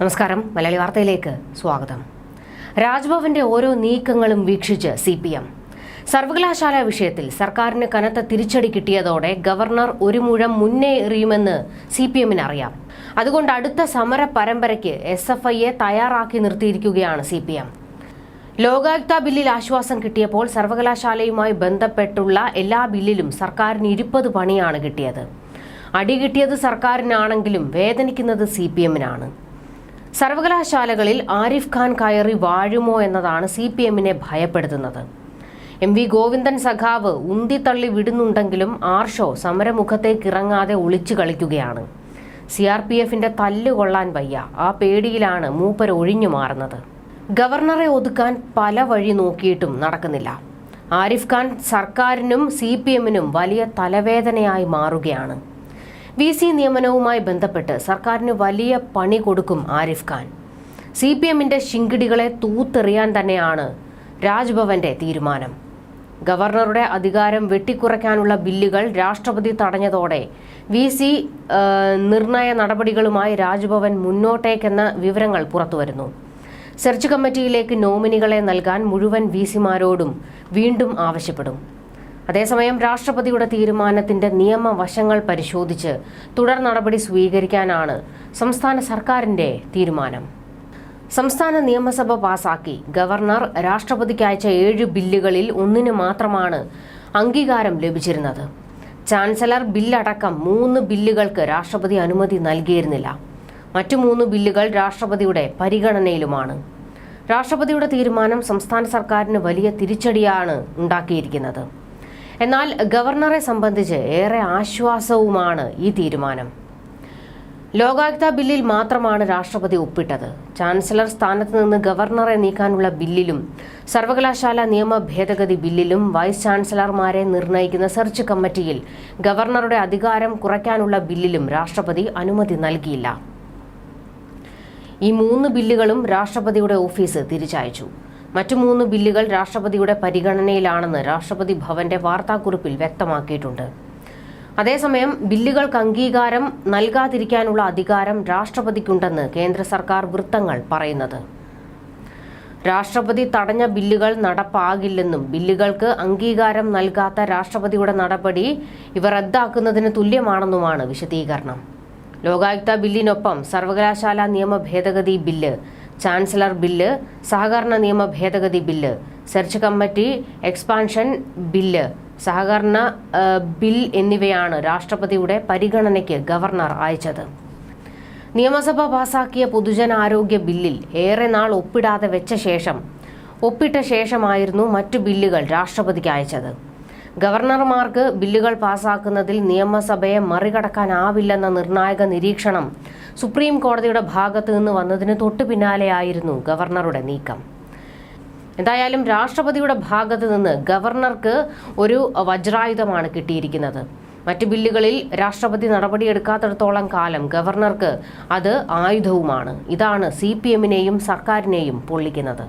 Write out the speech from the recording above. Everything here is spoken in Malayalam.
നമസ്കാരം മലയാളി വാർത്തയിലേക്ക് സ്വാഗതം. രാജ്ഭവന്റെ ഓരോ നീക്കങ്ങളും വീക്ഷിച്ച് സി പി എം സർവകലാശാല വിഷയത്തിൽ സർക്കാരിന് കനത്ത തിരിച്ചടി കിട്ടിയതോടെ ഗവർണർ ഒരു മുഴം മുന്നേ എറിയുമെന്ന് സി പി എമ്മിന് അറിയാം. അതുകൊണ്ട് അടുത്ത സമര പരമ്പരയ്ക്ക് എസ് എഫ് ഐയെ തയ്യാറാക്കി നിർത്തിയിരിക്കുകയാണ് സി പി എം ലോകായുക്ത ബില്ലിൽ ആശ്വാസം കിട്ടിയപ്പോൾ സർവകലാശാലയുമായി ബന്ധപ്പെട്ടുള്ള എല്ലാ ബില്ലിലും സർക്കാരിന് ഇരുപത് പണിയാണ് കിട്ടിയത്. അടി കിട്ടിയത് സർക്കാരിനാണെങ്കിലും വേദനിക്കുന്നത് സി പി എമ്മിനാണ് സർവകലാശാലകളിൽ ആരിഫ് ഖാൻ കയറി വാഴുമോ എന്നതാണ് സി പി എമ്മിനെ ഭയപ്പെടുത്തുന്നത്. എം വി ഗോവിന്ദൻ സഖാവ് ഉന്തിത്തള്ളി വിടുന്നുണ്ടെങ്കിലും ആർഷോ സമരമുഖത്തേക്ക് ഇറങ്ങാതെ ഒളിച്ചു കളിക്കുകയാണ്. സി ആർ പി എഫിന്റെ തല്ലുകൊള്ളാൻ വയ്യ. ആ പേടിയിലാണ് മൂപ്പർ ഒഴിഞ്ഞു മാറുന്നത്. ഗവർണറെ ഒതുക്കാൻ പല വഴി നോക്കിയിട്ടും നടക്കുന്നില്ല. ആരിഫ് ഖാൻ സർക്കാരിനും സി പി എമ്മിനും വലിയ തലവേദനയായി മാറുകയാണ്. വി സി നിയമനവുമായി ബന്ധപ്പെട്ട് സർക്കാരിന് വലിയ പണി കൊടുക്കും ആരിഫ് ഖാൻ. സി പി എമ്മിന്റെ ശിങ്കിടികളെ തൂത്തെറിയാൻ തന്നെയാണ് രാജ്ഭവന്റെ തീരുമാനം. ഗവർണറുടെ അധികാരം വെട്ടിക്കുറയ്ക്കാനുള്ള ബില്ലുകൾ രാഷ്ട്രപതി തടഞ്ഞതോടെ വി സി നിർണയ നടപടികളുമായി രാജ്ഭവൻ മുന്നോട്ടേക്കെന്ന വിവരങ്ങൾ പുറത്തുവരുന്നു. സെർച്ച് കമ്മിറ്റിയിലേക്ക് നോമിനികളെ നൽകാൻ മുഴുവൻ വി സിമാരോടും വീണ്ടും ആവശ്യപ്പെടും. അതേസമയം രാഷ്ട്രപതിയുടെ തീരുമാനത്തിന്റെ നിയമവശങ്ങൾ പരിശോധിച്ച് തുടർ നടപടി സ്വീകരിക്കാനാണ് സംസ്ഥാന സർക്കാരിന്റെ തീരുമാനം. സംസ്ഥാന നിയമസഭ പാസാക്കി. ഗവർണർ രാഷ്ട്രപതിക്ക് അയച്ച ഏഴ് ബില്ലുകളിൽ ഒന്നിന് മാത്രമാണ് അംഗീകാരം ലഭിച്ചിരുന്നത്. ചാൻസലർ ബില്ലടക്കം മൂന്ന് ബില്ലുകൾക്ക് രാഷ്ട്രപതി അനുമതി നൽകിയിരുന്നില്ല. മറ്റു മൂന്ന് ബില്ലുകൾ രാഷ്ട്രപതിയുടെ പരിഗണനയിലുമാണ്. രാഷ്ട്രപതിയുടെ തീരുമാനം സംസ്ഥാന സർക്കാരിന് വലിയ തിരിച്ചടിയാണ് ഉണ്ടാക്കിയിരിക്കുന്നത്. എന്നാൽ ഗവർണറെ സംബന്ധിച്ച് ഏറെ ആശ്വാസവുമാണ് ഈ തീരുമാനം. ലോകായുക്ത ബില്ലിൽ മാത്രമാണ് രാഷ്ട്രപതി ഒപ്പിട്ടത്. ചാൻസലർ സ്ഥാനത്ത് നിന്ന് ഗവർണറെ നീക്കാനുള്ള ബില്ലിലും സർവകലാശാല നിയമ ഭേദഗതി ബില്ലിലും വൈസ് ചാൻസലർമാരെ നിർണയിക്കുന്ന സെർച്ച് കമ്മിറ്റിയിൽ ഗവർണറുടെ അധികാരം കുറയ്ക്കാനുള്ള ബില്ലിലും രാഷ്ട്രപതി അനുമതി നൽകിയില്ല. ഈ മൂന്ന് ബില്ലുകളും രാഷ്ട്രപതിയുടെ ഓഫീസ് തിരിച്ചയച്ചു. മറ്റു മൂന്ന് ബില്ലുകൾ രാഷ്ട്രപതിയുടെ പരിഗണനയിലാണെന്ന് രാഷ്ട്രപതി ഭവന്റെ വാർത്താക്കുറിപ്പിൽ വ്യക്തമാക്കിയിട്ടുണ്ട്. അതേസമയം ബില്ലുകൾക്ക് അംഗീകാരം നൽകാതിരിക്കാനുള്ള അധികാരം രാഷ്ട്രപതിക്കുണ്ടെന്ന് കേന്ദ്ര സർക്കാർ വൃത്തങ്ങൾ പറയുന്നത്. രാഷ്ട്രപതി തടഞ്ഞ ബില്ലുകൾ നടപ്പാകില്ലെന്നും ബില്ലുകൾക്ക് അംഗീകാരം നൽകാത്ത രാഷ്ട്രപതിയുടെ നടപടി ഇവ റദ്ദാക്കുന്നതിന് തുല്യമാണെന്നുമാണ് വിശദീകരണം. ലോകായുക്ത ബില്ലിനൊപ്പം സർവകലാശാല നിയമ ഭേദഗതി ബില്ല് ചാൻസലർ ബില്ല് സഹകരണ നിയമ ഭേദഗതി bill search committee expansion bill സഹകരണ ബിൽ എന്നിവയാണ് രാഷ്ട്രപതിയുടെ പരിഗണനയ്ക്ക് ഗവർണർ അയച്ചത്. നിയമസഭ പാസാക്കിയ പൊതുജനാരോഗ്യ ബില്ലിൽ ഏറെ നാൾ ഒപ്പിടാതെ വെച്ച ശേഷം ഒപ്പിട്ട ശേഷമായിരുന്നു മറ്റു ബില്ലുകൾ രാഷ്ട്രപതിക്ക് അയച്ചത്. ഗവർണർമാർക്ക് ബില്ലുകൾ പാസാക്കുന്നതിൽ നിയമസഭയെ മറികടക്കാനാവില്ലെന്ന നിർണായക നിരീക്ഷണം സുപ്രീം കോടതിയുടെ ഭാഗത്തു നിന്ന് വന്നതിന് തൊട്ടു പിന്നാലെയായിരുന്നു ഗവർണറുടെ നീക്കം. എന്തായാലും രാഷ്ട്രപതിയുടെ ഭാഗത്ത് നിന്ന് ഗവർണർക്ക് ഒരു വജ്രായുധമാണ് കിട്ടിയിരിക്കുന്നത്. മറ്റ് ബില്ലുകളിൽ രാഷ്ട്രപതി നടപടിയെടുക്കാത്തിടത്തോളം കാലം ഗവർണർക്ക് അത് ആയുധവുമാണ്. ഇതാണ് സി പി എമ്മിനെയും സർക്കാരിനെയും പൊള്ളിക്കുന്നത്.